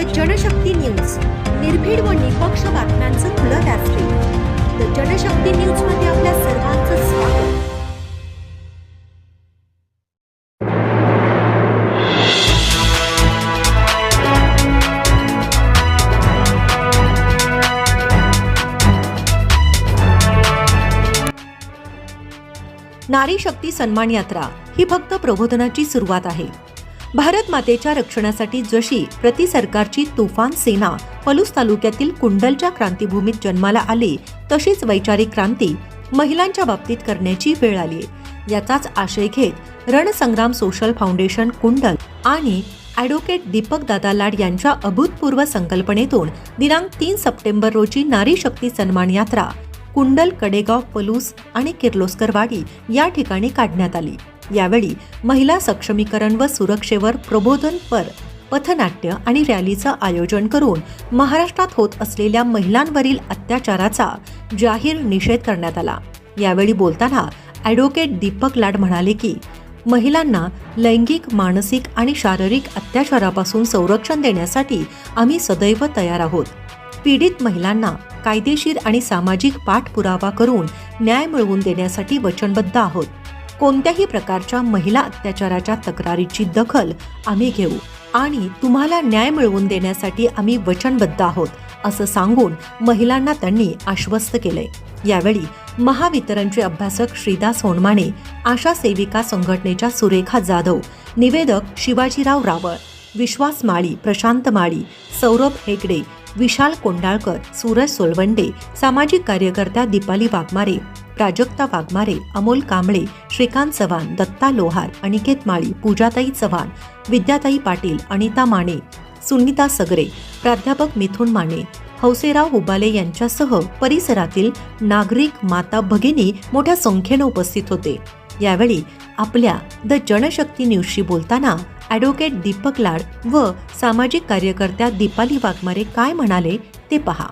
The Janshakti news. निर्भीड व निपक्ष बातम्यांचं खुलं व्यासपीठ द जनशक्ती न्यूजमध्ये आपल्या सर्वांचं स्वागत. नारी शक्ती सन्मान यात्रा ही फक्त प्रबोधनाची सुरुवात आहे. भारत मातेच्या रक्षणासाठी जशी प्रति सरकारची तुफान सेना पलूस तालुक्यातील कुंडलच्या क्रांतीभूमीत जन्माला आली तशीच वैचारिक क्रांती महिलांच्या बाबतीत करण्याची वेळ आली याचाच आशय घेत रणसंग्राम सोशल फाउंडेशन कुंडल आणि ॲडव्होकेट दीपक दादा लाड यांच्या अभूतपूर्व संकल्पनेतून दिनांक तीन सप्टेंबर रोजी नारी शक्ती सन्मान यात्रा कुंडल कडेगाव पलूस आणि किर्लोस्करवाडी या ठिकाणी काढण्यात आली. यावेळी महिला सक्षमीकरण व सुरक्षेवर प्रबोधनपर पथनाट्य आणि रॅलीचं आयोजन करून महाराष्ट्रात होत असलेल्या महिलांवरील अत्याचाराचा जाहीर निषेध करण्यात आला. यावेळी बोलताना ॲडव्होकेट दीपक लाड म्हणाले की महिलांना लैंगिक मानसिक आणि शारीरिक अत्याचारापासून संरक्षण देण्यासाठी आम्ही सदैव तयार आहोत. पीडित महिलांना कायदेशीर आणि सामाजिक पाठपुरावा करून न्याय मिळवून देण्यासाठी वचनबद्ध आहोत. कोणत्याही प्रकारच्या महिला अत्याचाराच्या तक्रारीची दखल आम्ही घेऊ आणि तुम्हाला न्याय मिळवून देण्यासाठी आम्ही वचनबद्ध आहोत असं सांगून महिलांना त्यांनी आश्वस्त केलंय. यावेळी महावितरणचे अभ्यासक श्रीदास होनमाने आशा सेविका संघटनेच्या सुरेखा जाधव निवेदक शिवाजीराव रावळ विश्वास माळी प्रशांत माळी सौरभ हेगडे विशाल कोंडाळकर सूरज सोलवंडे सामाजिक कार्यकर्त्या दीपाली वाघमारे प्राजक्ता वाघमारे अमोल कांबळे श्रीकांत चव्हाण दत्ता लोहार अनिकेत माळी पूजाताई चव्हाण विद्याताई पाटील अनिता माने सुनीता सगरे प्राध्यापक मिथुन माने हौसेराव हुबाले यांच्यासह परिसरातील नागरिक माता भगिनी मोठ्या संख्येनं उपस्थित होते. यावेळी आपल्या द जनशक्ती न्यूजशी बोलताना ॲडव्होकेट दीपक लाड व सामाजिक कार्यकर्त्या दीपाली वाघमारे काय म्हणाले ते पहा.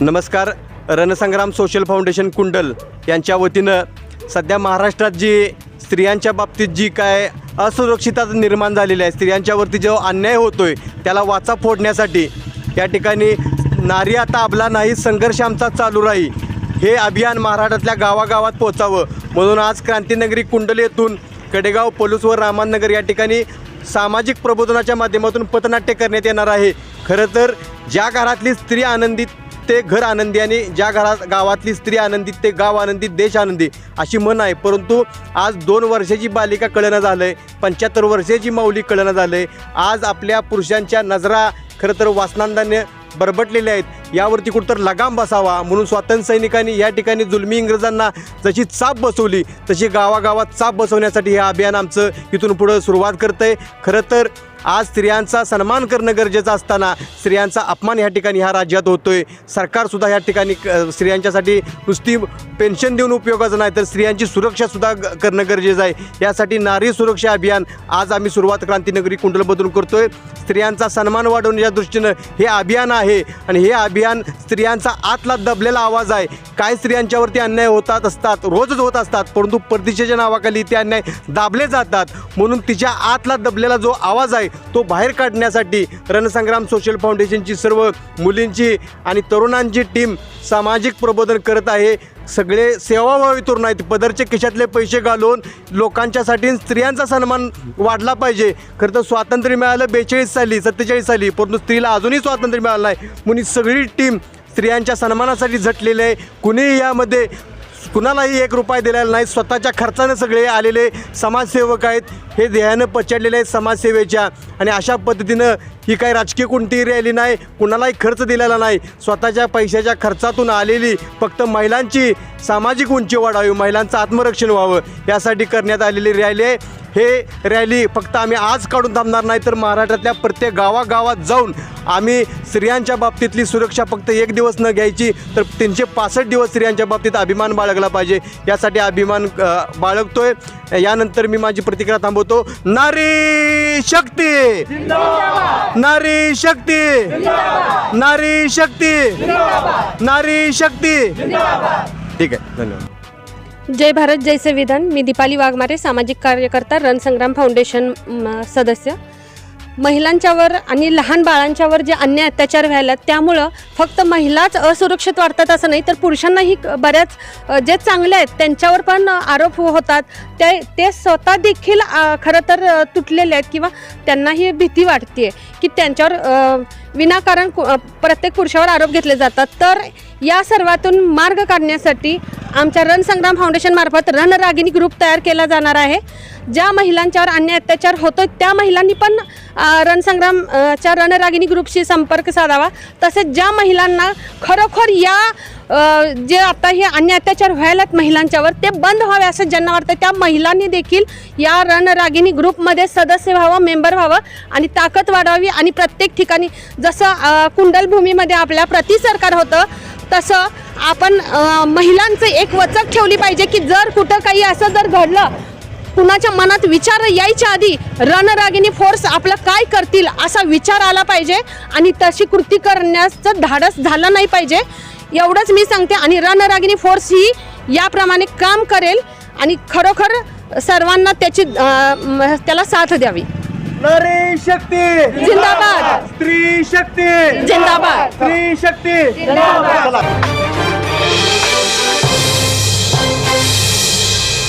नमस्कार. रणसंग्राम सोशल फाउंडेशन कुंडल यांच्या वतीनं सध्या महाराष्ट्रात जी स्त्रियांच्या बाबतीत जी काय असुरक्षितता निर्माण झालेली आहे स्त्रियांच्यावरती जो अन्याय होतोय त्याला वाचा फोडण्यासाठी या ठिकाणी नारी आता आपला नाही संघर्ष आमचा चालू राहील. हे अभियान महाराष्ट्रातल्या गावागावात पोचावं. म्हणून आज क्रांतीनगरी कुंडली येथून कडेगाव पलूस व रामाननगर या ठिकाणी सामाजिक प्रबोधनाच्या माध्यमातून पथनाट्य करण्यात येणार आहे. खरं तर ज्या घरातली स्त्री आनंदित ते घर आनंदी आणि ज्या घरात गावातली स्त्री आनंदी ते गाव आनंदित देश आनंदी अशी म्हण आहे. परंतु आज दोन वर्षाची बालिका कळणं झालं आहे पंच्याहत्तर वर्षाची माऊली कळणं झालं आहे आज आपल्या पुरुषांच्या नजरा खरं तर वासनांदाने बरबटलेले आहेत. यावरती कुठंतर लगाम बसावा म्हणून स्वातंत्र्य सैनिकांनी या ठिकाणी जुलमी इंग्रजांना जशी चाप बसवली तशी गावागावात चाप बसवण्यासाठी हे अभियान आमचं इथून पुढं सुरुवात करतं आहे खरं तर आज स्त्रियांचा सन्मान करणं गरजेचं असताना स्त्रियांचा अपमान ह्या ठिकाणी ह्या राज्यात होतोय. सरकारसुद्धा ह्या ठिकाणी स्त्रियांच्यासाठी नुसती पेन्शन देऊन उपयोगाचं नाही तर स्त्रियांची सुरक्षासुद्धा करणं गरजेचं आहे. यासाठी नारी सुरक्षा अभियान आज आम्ही सुरुवात क्रांतीनगरी कुंडलमधून करतोय. स्त्रियांचा सन्मान वाढवण्याच्या दृष्टीनं हे अभियान आहे आणि हे अभियान स्त्रियांचा आतला दबलेला आवाज आहे. काय स्त्रियांच्यावरती अन्याय होतात असतात रोजच होत असतात परंतु परदेशाच्या नावाखाली ते अन्याय दाबले जातात. म्हणून तिच्या आतला दबलेला जो आवाज आहे तो बाहेर काढण्यासाठी रणसंग्राम सोशल फाउंडेशनची सर्व मुलींची आणि तरुणांची टीम सामाजिक प्रबोधन करत आहे. सगळे सेवाभावी तरुण आहेत. पदरचे खिशातले पैसे घालून लोकांच्यासाठी स्त्रियांचा सन्मान वाढला पाहिजे. खरं तर स्वातंत्र्य मिळालं बेचाळीस साली सत्तेचाळीस साली. परंतु स्त्रीला अजूनही स्वातंत्र्य मिळालं नाही. म्हणून सगळी टीम स्त्रियांच्या सन्मानासाठी झटलेली आहे. कुणीही यामध्ये कुणालाही एक रुपया दिलेला नाही. स्वतःच्या खर्चानं सगळे आलेले समाजसेवक आहेत. हे ध्येयानं पचडलेले आहेत समाजसेवेच्या. आणि अशा पद्धतीनं ही काही राजकीय कोणतीही रॅली नाही. कुणालाही खर्च दिलेला नाही. स्वतःच्या पैशाच्या खर्चातून आलेली फक्त महिलांची सामाजिक उंची वाढावी महिलांचं आत्मरक्षण व्हावं यासाठी करण्यात आलेली रॅली आहे. हे रॅली फक्त आम्ही आज काढून थांबणार नाही तर महाराष्ट्रातल्या प्रत्येक गावागावात जाऊन आम्ही स्त्रियांच्या बाबतीतली सुरक्षा फक्त एक दिवस न घ्यायची तर तीनशे पासष्ट दिवस स्त्रियांच्या बाबतीत अभिमान बाळगला पाहिजे. यासाठी अभिमान बाळगतोय. यानंतर मी माझी प्रतिक्रिया थांबवतो. नारी शक्ती! नारी शक्ती! नारी शक्ती! नारी शक्ती! ठीक आहे धन्यवाद. जय भारत जय संविधान. मी दीपाली वाघमारे सामाजिक कार्यकर्ता रणसंग्राम फाउंडेशन म, सदस्य. महिलांच्यावर आणि लहान बाळांच्यावर जे अन्याय अत्याचार व्हायला त्यामुळं फक्त महिलाच असुरक्षित वाटतात असं नाही तर पुरुषांनाही क- बऱ्याच अ, जे चांगले आहेत त्यांच्यावर पण अ, आरोप हो- होतात. ते ते स्वतः देखील अ, खरं तर अ, तुटलेले आहेत किंवा त्यांनाही भीती वाटते की त्यांच्यावर अ, विनाकारण कु- प्रत्येक पुरुषावर आरोप घेतले जातात. तर या सर्वातून मार्ग काढण्यासाठी आमच्या रणसंग्राम फाउंडेशनमार्फत रणरागिनी ग्रुप तयार केला जाणार आहे. ज्या महिलांच्यावर अन्याय अत्याचार होतो त्या महिलांनी पण रणसंग्रामच्या रणरागिनी ग्रुपशी संपर्क साधावा. तसेच ज्या महिलांना खरोखर या जे आता हे अन्य अत्याचार व्हायलात महिलांच्यावर ते बंद व्हावे असं ज्यांना वाटतं त्या महिलांनी देखील या रणरागिनी ग्रुपमध्ये सदस्य व्हावं मेंबर व्हावं आणि ताकद वाढवावी आणि प्रत्येक ठिकाणी जसं कुंडलभूमीमध्ये आपल्या प्रति सरकार होतं तसं आपण महिलांचं एक वचक ठेवली पाहिजे की जर कुठं काही असं जर घडलं कुणाच्या मनात विचार यायच्या आधी रणरागिनी फोर्स आपलं काय करतील असा विचार आला पाहिजे आणि तशी कृती करण्याचं धाडस झालं नाही पाहिजे. एवढंच मी सांगते आणि रणरागिनी फोर्स ही याप्रमाणे काम करेल आणि खरोखर सर्वांना त्याची त्याला साथ द्यावी. नारी शक्ती! जिंदाबाद! स्त्री शक्ती! जिंदाबाद! स्त्री शक्ती! चला.